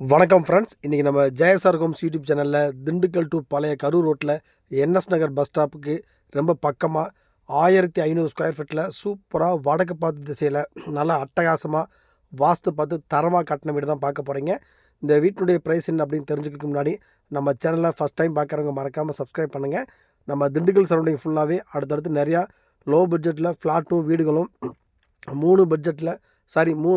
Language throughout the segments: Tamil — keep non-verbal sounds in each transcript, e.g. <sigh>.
வணக்கம் ஃப்ரெண்ட்ஸ் இன்றைக்கி நம்ம ஜெயசார் ஹோம்ஸ் யூடியூப் சேனலில் திண்டுக்கல் டு பழைய கரூர் ரோட்டில் என்எஸ் நகர் பஸ் ஸ்டாப்புக்கு ரொம்ப பக்கமாக ஆயிரத்தி ஐநூறு ஸ்கொயர் ஃபீட்டில் சூப்பராக வடக்கு பார்த்து திசையில் நல்லா அட்டகாசமாக வாஸ்து பார்த்து தரமாக கட்டின வீடு தான் பார்க்க போகிறீங்க இந்த வீட்டினுடைய ப்ரைஸ் என்ன அப்படின்னு தெரிஞ்சுக்கிறதுக்கு முன்னாடி நம்ம சேனலை ஃபஸ்ட் டைம் பார்க்குறவங்க மறக்காமல் சப்ஸ்கிரைப் பண்ணுங்கள் நம்ம திண்டுக்கல் சரௌண்டிங் ஃபுல்லாகவே அடுத்தடுத்து நிறையா லோ பட்ஜெட்டில் ஃப்ளாட்டும் வீடுகளும் மூணு பட்ஜெட்டில் சாரி மூ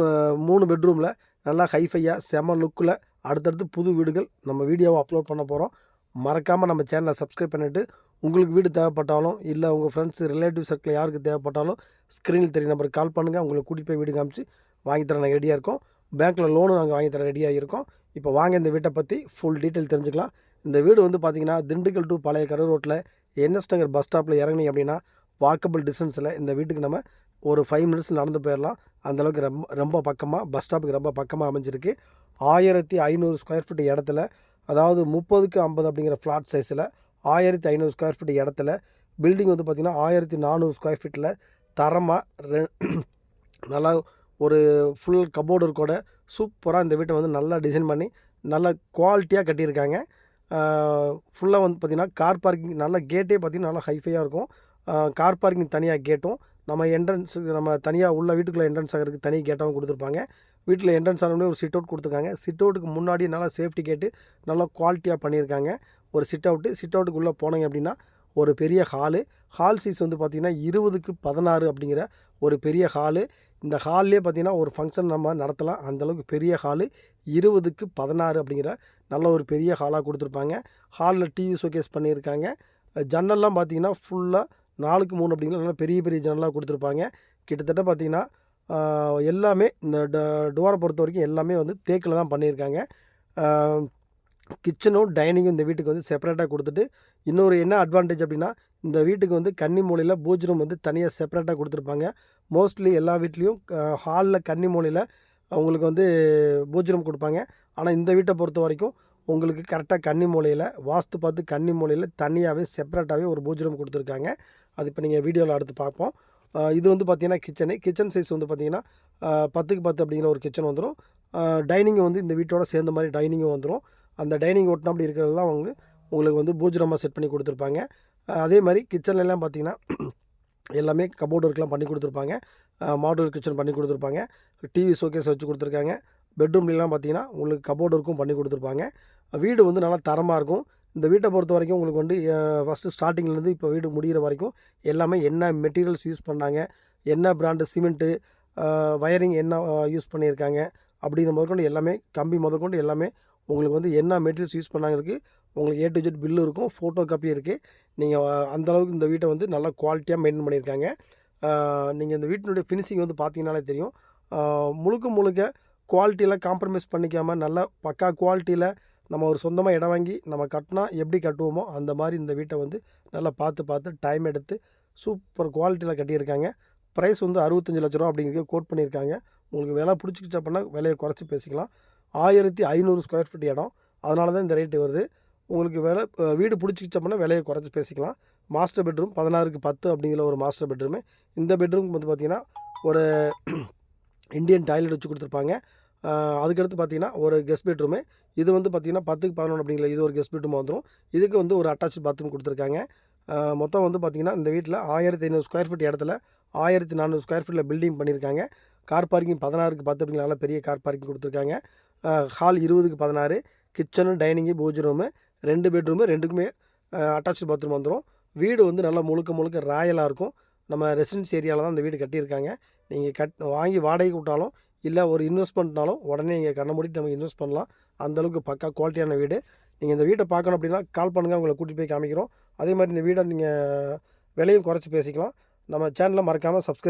மூணு பெட்ரூமில் நல்லா ஹைஃபையாக செம லுக்கில் அடுத்தடுத்து புது வீடுகள் நம்ம வீடியோவை அப்லோட் பண்ண போகிறோம். மறக்காமல் நம்ம சேனலை சப்ஸ்கிரைப் பண்ணிவிட்டு உங்களுக்கு வீடு தேவைப்பட்டாலும் இல்லை உங்கள் ஃப்ரெண்ட்ஸ் ரிலேட்டிவ் சர்க்கிள் யாருக்கு தேவைப்பட்டாலும் ஸ்க்ரீனில் தெரிய நம்பருக்கு கால் பண்ணுங்கள் உங்களை கூட்டிகிட்டு போய் வீடு காமிச்சு வாங்கி தர நாங்கள் ரெடியாக இருக்கோம். பேங்க்கில் லோனும் நாங்கள் வாங்கி தர ரெடியாக இருக்கோம். இப்போ வாங்க இந்த வீட்டை பற்றி ஃபுல் டீட்டெயில் தெரிஞ்சுக்கலாம். இந்த வீடு வந்து பார்த்திங்கன்னா திண்டுக்கல் டு பழைய கரூர் ரோட்டில் என்எஸ் நகர் பஸ் ஸ்டாப்பில் இறங்கினீங்க அப்படின்னா வாக்கபிள் டிஸ்டன்ஸில் இந்த வீட்டுக்கு நம்ம ஒரு ஃபைவ் மினிட்ஸ் நடந்து போயிடலாம். அந்தளவுக்கு ரொம்ப ரொம்ப பக்கமாக பஸ் ஸ்டாப்புக்கு ரொம்ப பக்கமாக அமைஞ்சிருக்கு. ஆயிரத்தி ஐநூறு ஸ்கொயர் ஃபீட் இடத்துல அதாவது முப்பதுக்கு ஐம்பது அப்படிங்கிற ஃப்ளாட் சைஸில் ஆயிரத்தி ஐநூறு ஸ்கொயர் ஃபீட் இடத்துல பில்டிங் வந்து பார்த்திங்கன்னா ஆயிரத்தி நானூறு ஸ்கொயர் ஃபீட்டில் தரமாக ரெ <clears throat> நல்லா ஒரு ஃபுல் கபோர்டு இருக்கோட சூப்பராக இந்த வீட்டை வந்து நல்லா டிசைன் பண்ணி நல்ல குவாலிட்டியாக கட்டியிருக்காங்க. ஃபுல்லாக வந்து பார்த்திங்கன்னா கார் பார்க்கிங் நல்ல கேட்டே பார்த்திங்கன்னா நல்லா ஹைஃபையாக இருக்கும். கார் பார்க்கிங் தனியாக கேட்டும் நம்ம என்ட்ரன்ஸ் நம்ம தனியாக உள்ள வீட்டுக்குள்ளே என்ட்ரன்ஸ் ஆகிறதுக்கு தனி கேட்டாகவும் கொடுத்துருப்பாங்க. வீட்டில் என்ட்ரன்ஸ் ஆனோடனே ஒரு சிட் அவுட் கொடுத்துருக்காங்க. சிட் அவுட்டுக்கு முன்னாடி நல்லா சேஃப்டி கேட்டு நல்லா குவாலிட்டியாக பண்ணியிருக்காங்க. ஒரு சிட் அவுட்டு சிட் அவுட்டுக்கு உள்ளே போனீங்க அப்படின்னா ஒரு பெரிய ஹாலு ஹால் சைஸ் வந்து பார்த்திங்கன்னா இருபதுக்கு பதினாறு அப்படிங்கிற ஒரு பெரிய ஹாலு இந்த ஹால்லே பார்த்திங்கன்னா ஒரு ஃபங்க்ஷன் நம்ம நடத்தலாம். அந்தளவுக்கு பெரிய ஹாலு இருபதுக்கு பதினாறு அப்படிங்கிற நல்ல ஒரு பெரிய ஹாலாக கொடுத்துருப்பாங்க. ஹாலில் டிவி ஷோகேஸ் பண்ணியிருக்காங்க. ஜன்னல்லாம் பார்த்திங்கன்னா ஃபுல்லாக நாலுக்கு மூணு அப்படிங்கிற நல்லா பெரிய பெரிய ஜன்னலாக கொடுத்துருப்பாங்க. கிட்டத்தட்ட பார்த்திங்கன்னா எல்லாமே இந்த ட டோரை பொறுத்த வரைக்கும் எல்லாமே வந்து தேக்கில் தான் பண்ணியிருக்காங்க. கிச்சனும் டைனிங்கும் இந்த வீட்டுக்கு வந்து செப்பரேட்டாக கொடுத்துட்டு இன்னொரு என்ன அட்வான்டேஜ் அப்படின்னா இந்த வீட்டுக்கு வந்து கன்னி மூலையில் பூஜ் ரூம் வந்து தனியாக செப்பரேட்டாக கொடுத்துருப்பாங்க. மோஸ்ட்லி எல்லா வீட்லேயும் ஹாலில் கன்னி மூலையில் அவங்களுக்கு வந்து பூஜ் ரூம் கொடுப்பாங்க. ஆனால் இந்த வீட்டை பொறுத்த வரைக்கும் உங்களுக்கு கரெக்டாக கன்னி மூலையில் வாஸ்து பார்த்து கன்னி மூலையில் தனியாகவே செப்பரேட்டாகவே ஒரு பூஜ் ரூம் கொடுத்துருக்காங்க. அது இப்போ நீங்கள் வீடியோவில் அடுத்து பார்ப்போம் இது வந்து பார்த்திங்கன்னா கிச்சனு கிச்சன் சைஸ் வந்து பார்த்திங்கன்னா பத்துக்கு பத்து அப்படிங்கிற ஒரு கிச்சன் வந்துடும் டைனிங் வந்து இந்த வீட்டோட சேர்ந்த மாதிரி டைனிங்கும் வந்துடும் அந்த டைனிங் ஒட்டினா அப்படி இருக்கிறதெல்லாம் அவங்க உங்களுக்கு வந்து பூஜ்ரமாக செட் பண்ணி கொடுத்துருப்பாங்க. அதே மாதிரி கிச்சன்லலாம் பார்த்திங்கன்னா எல்லாமே கபோர்டு ஒர்க்லாம் பண்ணி கொடுத்துருப்பாங்க. மாடல் கிச்சன் பண்ணி கொடுத்துருப்பாங்க. டிவி ஷோகேஸ் வச்சு கொடுத்துருக்காங்க. பெட்ரூம்லாம் பார்த்தீங்கன்னா உங்களுக்கு கபோர்டு ஒர்க்கும் பண்ணி கொடுத்துருப்பாங்க. வீடு வந்து நல்லா தரமாக இருக்கும். இந்த வீட்டை பொறுத்த வரைக்கும் உங்களுக்கு வந்து ஃபஸ்ட்டு ஸ்டார்டிங்லேருந்து இப்போ வீடு முடிகிற வரைக்கும் எல்லாமே என்ன மெட்டீரியல்ஸ் யூஸ் பண்ணாங்க என்ன பிராண்டு சிமெண்ட்டு வயரிங் என்ன யூஸ் பண்ணியிருக்காங்க அப்படிங்கிற முதற்கொண்டு எல்லாமே கம்பி முதற்கொண்டு எல்லாமே உங்களுக்கு வந்து என்ன மெட்டீரியல்ஸ் யூஸ் பண்ணாங்கிறதுக்கு உங்களுக்கு ஏ டு ஜெட் பில்லு இருக்கும் ஃபோட்டோ காப்பி இருக்குது நீங்கள் அந்தளவுக்கு இந்த வீட்டை வந்து நல்லா குவாலிட்டியாக மெயின்டைன் பண்ணியிருக்காங்க. நீங்கள் இந்த வீட்டினுடைய ஃபினிஷிங் வந்து பார்த்தீங்கனாலே தெரியும். முழுக்க முழுக்க குவாலிட்டியில் காம்ப்ரமைஸ் பண்ணிக்காமல் நல்லா பக்கா குவாலிட்டியில் நம்ம ஒரு சொந்தமாக இடம் வாங்கி நம்ம கட்டினா எப்படி கட்டுவோமோ அந்த மாதிரி இந்த வீட்டை வந்து நல்லா பார்த்து பார்த்து டைம் எடுத்து சூப்பர் குவாலிட்டியில் கட்டியிருக்காங்க. ப்ரைஸ் வந்து அறுபத்தஞ்சு லட்ச ரூபா அப்படிங்கிறது கோட் பண்ணியிருக்காங்க. உங்களுக்கு விலை பிடிச்சிக்கிச்சு அப்படின்னா விலையை குறைச்சி பேசிக்கலாம். ஆயிரத்தி ஐநூறு ஸ்கொயர் ஃபீட் இடம். அதனால தான் இந்த ரேட்டு வருது. உங்களுக்கு விலை வீடு பிடிச்சிக்கிச்சு அப்படின்னா விலையை குறைச்சி பேசிக்கலாம். மாஸ்டர் பெட்ரூம் பதினாறுக்கு பத்து அப்படிங்கிற ஒரு மாஸ்டர் பெட்ரூமு இந்த பெட்ரூம் வந்து பார்த்திங்கன்னா ஒரு <clears throat> இந்தியன் டாய்லெட் வச்சு கொடுத்துருப்பாங்க. அதுக்கடுத்து பார்த்தீங்கன்னா ஒரு கெஸ்ட் பெட்ரூமு இது வந்து பார்த்திங்கன்னா பத்துக்கு பதினொன்று அப்படிங்கிற இது ஒரு கெஸ்ட் பெட்ரூம் வந்துடும் இதுக்கு வந்து ஒரு அட்டாச் பாத்ரூம் கொடுத்துருக்காங்க. மொத்தம் வந்து பார்த்திங்கன்னா இந்த வீட்டில் ஆயிரத்தி ஐநூறு ஸ்கொயர் ஃபீட் இடத்துல ஆயிரத்தி நானூறு ஸ்கொயர் ஃபீட்டில் பில்டிங் பண்ணியிருக்காங்க கார் பார்க்கிங் பதினாறுக்கு பத்து அப்படிங்கிற நல்ல பெரிய கார் பார்க்கிங் கொடுத்துருக்காங்க. ஹால் இருபதுக்கு பதினாறு கிச்சனு டைனிங்கு பூஜ் ரூமு ரெண்டு பெட்ரூமு ரெண்டுக்குமே அட்டாச்சு பாத்ரூம் வந்துடும் வீடு வந்து நல்லா முழுக்க முழுக்க ராயலாக இருக்கும். நம்ம ரெசிடென்ஸ் ஏரியாவில் தான் இந்த வீடு கட்டியிருக்காங்க. நீங்கள் கட் வாங்கி வாடகைக்கு விட்டாலும் இல்லை ஒரு இன்வெஸ்ட்மெண்ட்னாலும் உடனே இங்கே கண்ணை மூடிட்டு நம்ம இன்வெஸ்ட் பண்ணலாம். அந்தளவுக்கு பக்கா குவாலிட்டியான வீடு. நீங்கள் இந்த வீட்டை பார்க்கணும் அப்படின்னா கால் பண்ணுங்கள் உங்களை கூட்டிகிட்டு போய் காமிக்கிறோம். அதே மாதிரி இந்த வீடை நீங்கள் விலையும் குறைச்சி பேசிக்கலாம். நம்ம சேனலை மறக்காமல் சப்ஸ்கிரைப்